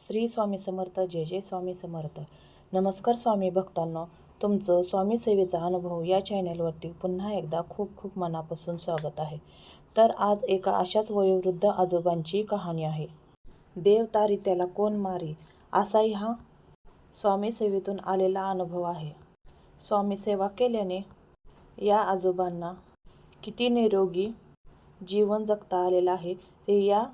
श्री स्वामी समर्थ जय जय स्वामी समर्थ. नमस्कार स्वामी भक्तांनो तुमचं स्वामी सेवेचा अनुभव या चॅनेलवरती पुन्हा एकदा खूप खूप मनापासून स्वागत आहे. तर आज एका अशाच वयोवृद्ध आजोबांची कहाणी आहे. देव तारी त्याला कोण मारी असाही हा स्वामी सेवेतून आलेला अनुभव आहे. स्वामी सेवा केल्याने या आजोबांना किती निरोगी जीवन जगता आलेलं आहे ते या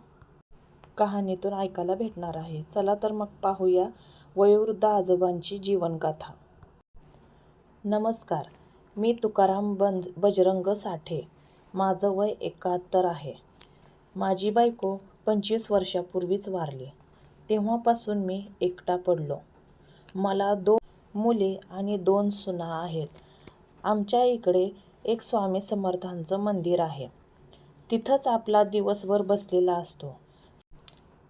कहाणीतून ऐकायला भेटणार आहे. चला तर मग पाहूया वयोवृद्ध आजोबांची जीवनगाथा. नमस्कार मी तुकाराम बंज बजरंग साठे. माझं वय एकाहत्तर आहे. माझी बायको पंचवीस वर्षापूर्वीच वारली. तेव्हापासून मी एकटा पडलो. मला दोन मुले आणि दोन सुना आहेत. आमच्या इकडे एक स्वामी समर्थांचं मंदिर आहे. तिथंच आपला दिवसभर बसलेला असतो.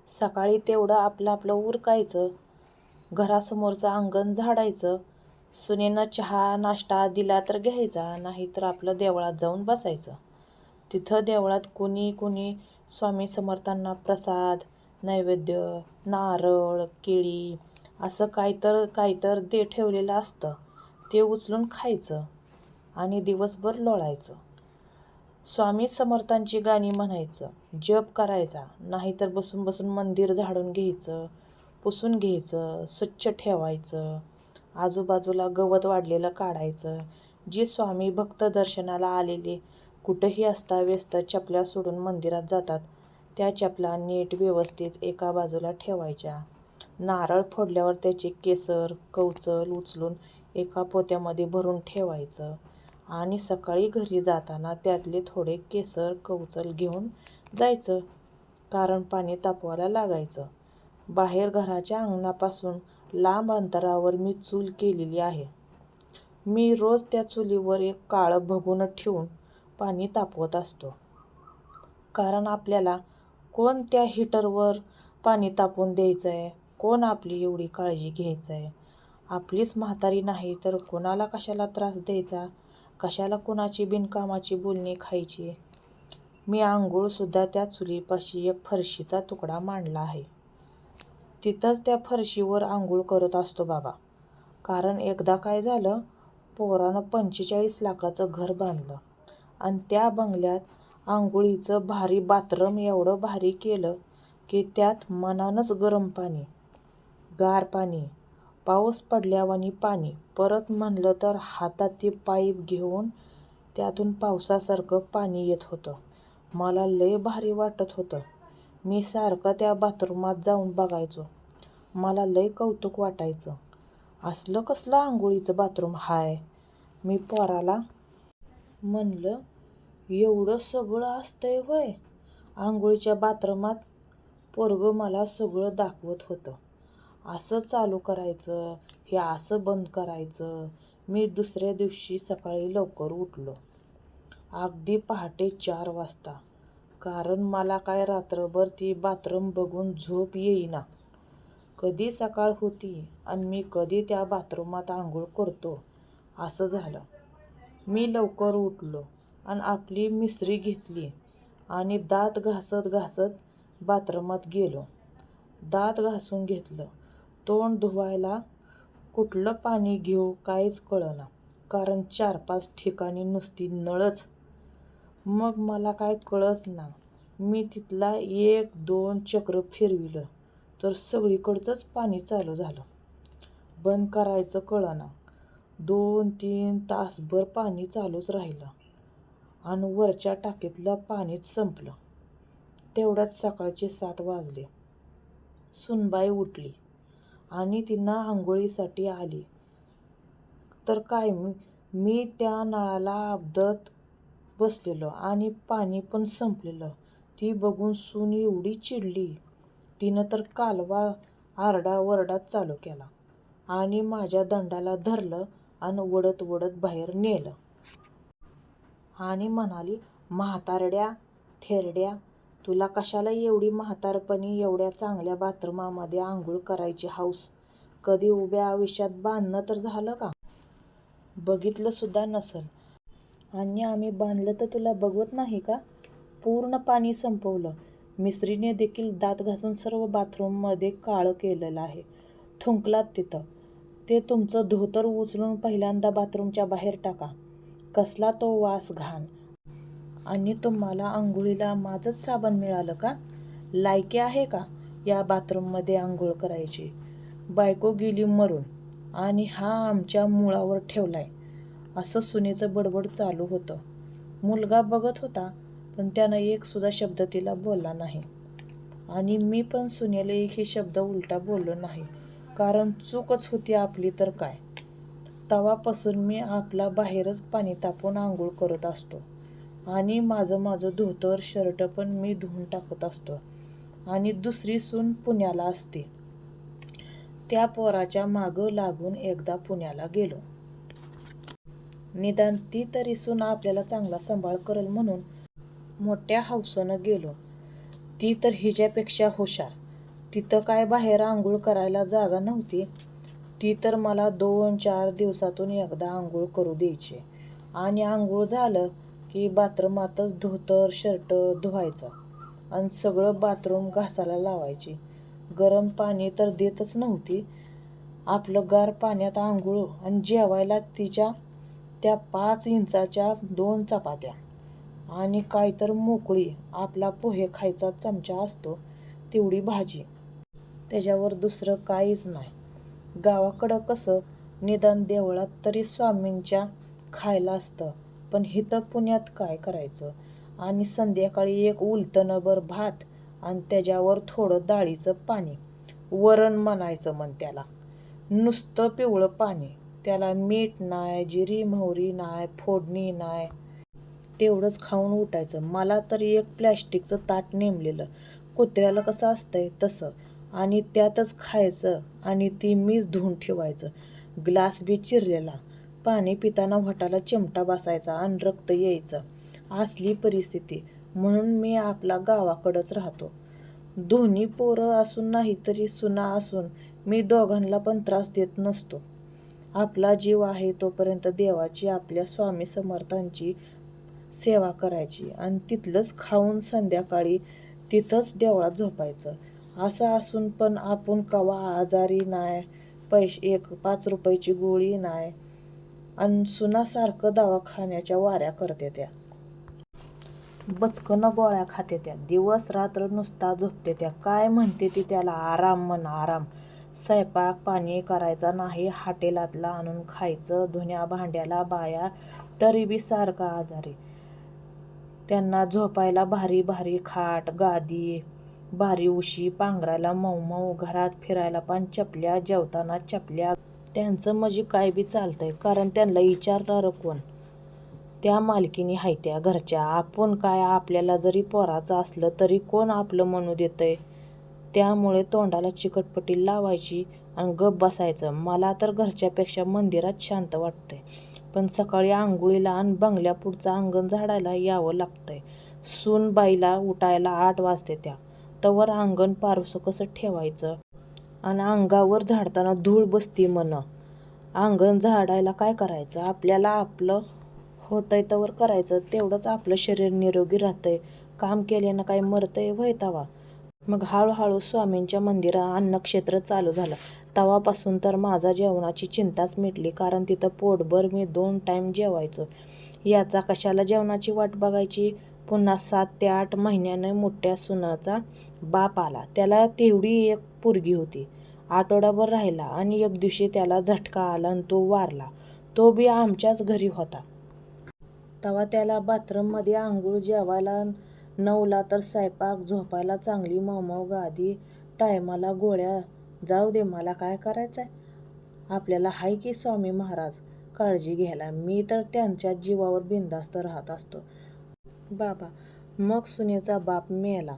सकाळी तेवढं आपलं आपलं उरकायचं घरासमोरचं अंगण झाडायचं सुनेनं चहा नाश्ता दिला तर घ्यायचा नाही तर आपलं देवळात जाऊन बसायचं. तिथं देवळात कुणी कुणी स्वामी समर्थांना प्रसाद नैवेद्य नारळ केळी असं काय तर काय काहीतर दे ठेवलेलं असतं. ते उचलून खायचं आणि दिवसभर लोळायचं. स्वामी समर्थांची गाणी म्हणायचं जप करायचा नाहीतर बसून बसून मंदिर झाडून घ्यायचं पुसून घ्यायचं स्वच्छ ठेवायचं आजूबाजूला गवत वाढलेलं काढायचं. जी स्वामी भक्त दर्शनाला आलेले कुठंही असता व्यस्त चपल्या सोडून मंदिरात जातात त्या चपला नीट व्यवस्थित एका बाजूला ठेवायच्या. नारळ फोडल्यावर त्याचे केसर कवचल उचलून एका पोत्यामध्ये भरून ठेवायचं. आणि सकाळी घरी जाताना त्यातले थोडे केसर कवचल घेऊन जायचं. कारण पाणी तापवायला लागायचं. बाहेर घराच्या अंगणापासून लांब अंतरावर मी चूल केलेली आहे. मी रोज त्या चुलीवर एक काळं भगून ठेवून पाणी तापवत असतो. कारण आपल्याला कोण त्या हिटरवर पाणी तापवून द्यायचं आहे कोण आपली एवढी काळजी घ्यायचं आहे आपलीच म्हातारी नाही तर कोणाला कशाला त्रास द्यायचा? कशाला कुणाची बिनकामाची बोलणी खायची? मी आंघोळसुद्धा त्या चुलीपाशी एक फरशीचा तुकडा मांडला आहे. तिथंच त्या फरशीवर आंघोळ करत असतो बाबा. कारण एकदा काय झालं पोरानं पंचेचाळीस लाखाचं घर बांधलं. आणि त्या बंगल्यात आंघोळीचं भारी बाथरूम एवढं भारी केलं की त्यात मनानंच गरम पाणी गार पाणी पाऊस पडल्यावानी पाणी परत म्हणलं तर हातात ती पाईप घेऊन त्यातून पावसासारखं पाणी येत होतं. मला लय भारी वाटत होतं. मी सारखं त्या बाथरूमात जाऊन बघायचो. मला लय कौतुक वाटायचं. असलं कसलं आंघोळीचं बाथरूम हाय? मी पोराला म्हणलं एवढं सगळं असतंय होय. आंघोळीच्या बाथरूमात पोरगं मला सगळं दाखवत होतं. असं चालू करायचं हे असं बंद करायचं. मी दुसऱ्या दिवशी सकाळी लवकर उठलो. अगदी पहाटे चार वाजता. कारण मला काय रात्रभर ती बाथरूम बघून झोप येईना. कधी सकाळ होती आणि मी कधी त्या बाथरूमात आंघोळ करतो असं झालं. मी लवकर उठलो आणि आपली मिसरी घेतली आणि दात घासत घासत बाथरूमात गेलो. दात घासून घेतलं. तोंड धुवायला कुठलं पाणी घेऊ काहीच कळना. कारण चार पाच ठिकाणी नुसती नळच. मग मला काय कळच ना मी तिथला एक दोन चक्र फिरविलं तर सगळीकडचंच पाणी चालू झालं. बंद करायचं कळना. दोन तीन तासभर पाणी चालूच राहिलं. आणि वरच्या टाकीतलं पाणीच संपलं. तेवढ्यात सकाळचे सात वाजले. सुनबाई उठली. आणि तिनं आंघोळीसाठी आली. तर काय मी मी त्या नळाला अबदत बसलेलो आणि पाणी पण संपलेलं. ती बघून सून एवढी चिडली. तिनं तर कालवा आरडा वरडाच चालू केला आणि माझ्या दंडाला धरलं आणि वडत वडत बाहेर नेलं. आणि म्हणाली म्हातारड्या थेरड्या तुला कशाला एवढी म्हातारपणी एवढ्या चांगल्या बाथरूमामध्ये आंघोळ करायची हौस कधी उभ्या आयुष्यात बांधणं तर झालं का? बघितलं सुद्धा नसल. आणि आम्ही बांधलं तर तुला बघवत नाही का? पूर्ण पाणी संपवलं. मिसरीने देखील दात घासून सर्व बाथरूममध्ये काळं केलेलं आहे. थुंकलात तिथं. ते तुमचं धोतर उचलून पहिल्यांदा बाथरूमच्या बाहेर टाका. कसला तो वास घाण. आणि तुम्हाला आंघोळीला माझंच साबण मिळालं का? लायकी आहे का या बाथरूममध्ये आंघोळ करायची? बायको गेली मरून आणि हा आमच्या मुळावर ठेवलाय. असं सुनेचं बडबड चालू होतं. मुलगा बघत होता पण त्यानं एकसुद्धा शब्द तिला बोलला नाही. आणि मी पण सुनेला एकही शब्द उलटा बोललो नाही. कारण चूकच होती आपली तर काय? तवापासून मी आपला बाहेरच पाणी तापून आंघोळ करत असतो. आणि माझं माझं धोतर शर्ट पण मी धुवून टाकत असतो. आणि दुसरी सून पुण्याला असते. त्या पोराच्या मागं लागून एकदा पुण्याला गेलो. निदान ती तरी सून आपल्याला चांगला सांभाळ करेल म्हणून मोठ्या हौसनं गेलो. ती तर हिच्यापेक्षा हुशार. तिथं काय बाहेर आंघोळ करायला जागा नव्हती. ती तर मला दोन चार दिवसातून एकदा आंघोळ करू द्यायची. आणि आंघोळ झालं की बाथरूमातच धोतर शर्ट धुवायचं आणि सगळं बाथरूम घासायला लावायची. गरम पाणी तर देतच नव्हती. आपलं गार पाण्यात आंघोळ आणि जेवायला तिच्या त्या पाच इंचाच्या दोन चपात्या आणि काय तर मोकळी आपला पोहे खायचा चमचा असतो तेवढी भाजी. त्याच्यावर दुसरं काहीच नाही. गावाकडं कसं निदान देवळात तरी स्वामींच्या खायला असतं. पण हिथं पुण्यात काय करायचं? आणि संध्याकाळी एक उलतनभर भात आणि त्याच्यावर थोडं डाळीचं पाणी. वरण म्हणायचं मन त्याला. नुसतं पिवळं पाणी. त्याला मीठ नाही जिरी मोहरी नाही फोडणी नाही तेवढंच खाऊन उठायचं. मला तर एक प्लॅस्टिकचं ताट नेमलेलं. कुत्र्याला कसं असतंय तसं. आणि त्यातच खायचं आणि ती मीच धुवून ठेवायचं. ग्लास बी चिरलेला. पाणी पिताना व्हटाला चिमटा बसायचा आणि रक्त यायचं. असली परिस्थिती. म्हणून मी आपला गावाकडंच राहतो. दोन्ही पोरं असून नाही तरी सुना असून मी दोघांना पण त्रास देत नसतो. आपला जीव आहे तोपर्यंत देवाची आपल्या स्वामी समर्थांची सेवा करायची आणि तिथलंच खाऊन संध्याकाळी तिथंच देवळात झोपायचं. असं असून पण आपण कवा आजारी नाही पैसे एक पाच रुपयाची गोळी नाही आणि सुनासारखं दवाखान्याच्या वाऱ्या करते त्या. बचकनं गोळ्या खाते त्या. दिवस रात्र नुसता झोपते त्या. काय म्हणते ती त्याला? आराम म्हण आराम. स्वयंपाक पाणी करायचा नाही हाटेलातला आणून खायचं धुण्या भांड्याला बाया तरी बी सारखा आजारी. त्यांना झोपायला भारी भारी खाट गादी भारी उशी पांघरायला मऊ मऊ घरात फिरायला पण चपल्या जेवताना चपल्या त्यांचं म्हणजे काय बी चालतंय कारण त्यांना विचारणारं कोण? त्या मालकीनी आहे त्या घरच्या. आपण काय आपल्याला जरी पोराचं असलं तरी कोण आपलं म्हणू देतंय? त्यामुळे तोंडाला चिकटपट्टी लावायची आणि गप बसायचं. मला तर घरच्यापेक्षा मंदिरात शांत वाटतंय. पण सकाळी आंघोळीला आणि बंगल्यापुढचं अंगण झाडायला यावं लागतंय. सून बाईला उठायला आठ वाजते त्या. तवर अंगण पारुसं कसं ठेवायचं? आणि अंगावर झाडताना धूळ बसती म्हण अंगण झाडायला काय करायचं? आपल्याला आपलं होतंय तवर करायचं. तेवढंच आपलं शरीर निरोगी राहतंय. काम केल्यानं काय मरतंय वय तवा? मग हळूहळू स्वामींच्या मंदिरात अन्नक्षेत्र चालू झालं. तवापासून तर माझा जेवणाची चिंताच मिटली कारण तिथं पोटभर मी दोन टाईम जेवायचो. याचा कशाला जेवणाची वाट बघायची? पुन्हा सात ते आठ महिन्याने मोठ्या सुनाचा बाप आला. त्याला तेवढी एक पोरगी होती. आठवडाभर राहिला आणि एक दिवशी त्याला झटका आला आणि तो वारला. तो बी आमच्याच घरी होता. तेव्हा त्याला बाथरूममध्ये आंघोळ जेवायला नवला तर स्वयंपाक झोपायला चांगली मऊ गादी टायमाला गोळ्या. जाऊ दे मला काय करायचं आहे आपल्याला हाय की स्वामी महाराज? काळजी घ्यायला. मी तर त्यांच्या जीवावर बिंदास्त राहत असतो. बाबा मग सुनेचा बाप मेला.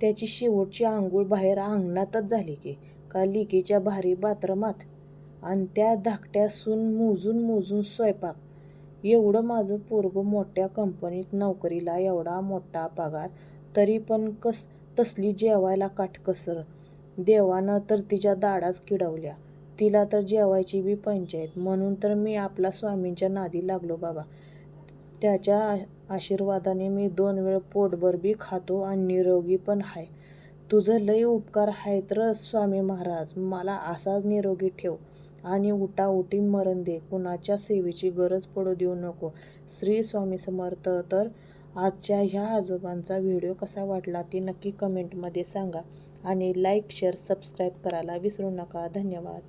त्याची शेवटची आंघोळ बाहेर अंगणातच झाली की. का लिकीच्या भारी बाथरूमात आणि त्या धाकट्यासून मोजून मोजून स्वयंपाक. एवढं माझं पोरगं मोठ्या कंपनीत नोकरीला एवढा मोठा पगार तरी पण कस तसली जेवायला काटकसर देवानं तर तिच्या दाडाच किडवल्या. तिला तर जेवायची बी पंचायत म्हणून तर मी आपला स्वामींच्या नादी लागलो बाबा. त्याच्या आशीर्वादाने मी दोन वेळ पोटभर बी खातो आणि निरोगी पण आहे. तुझं लय उपकार आहेत र स्वामी महाराज. मला असाच निरोगी ठेव आणि उटाउटी मरण दे. कुणाच्या सेवेची गरज पडू देऊ नको. श्री स्वामी समर्थ. तर आजच्या ह्या आजोबांचा व्हिडिओ कसा वाटला ते नक्की कमेंटमध्ये सांगा आणि लाईक, शेअर, सबस्क्राईब करायला विसरू नका. धन्यवाद.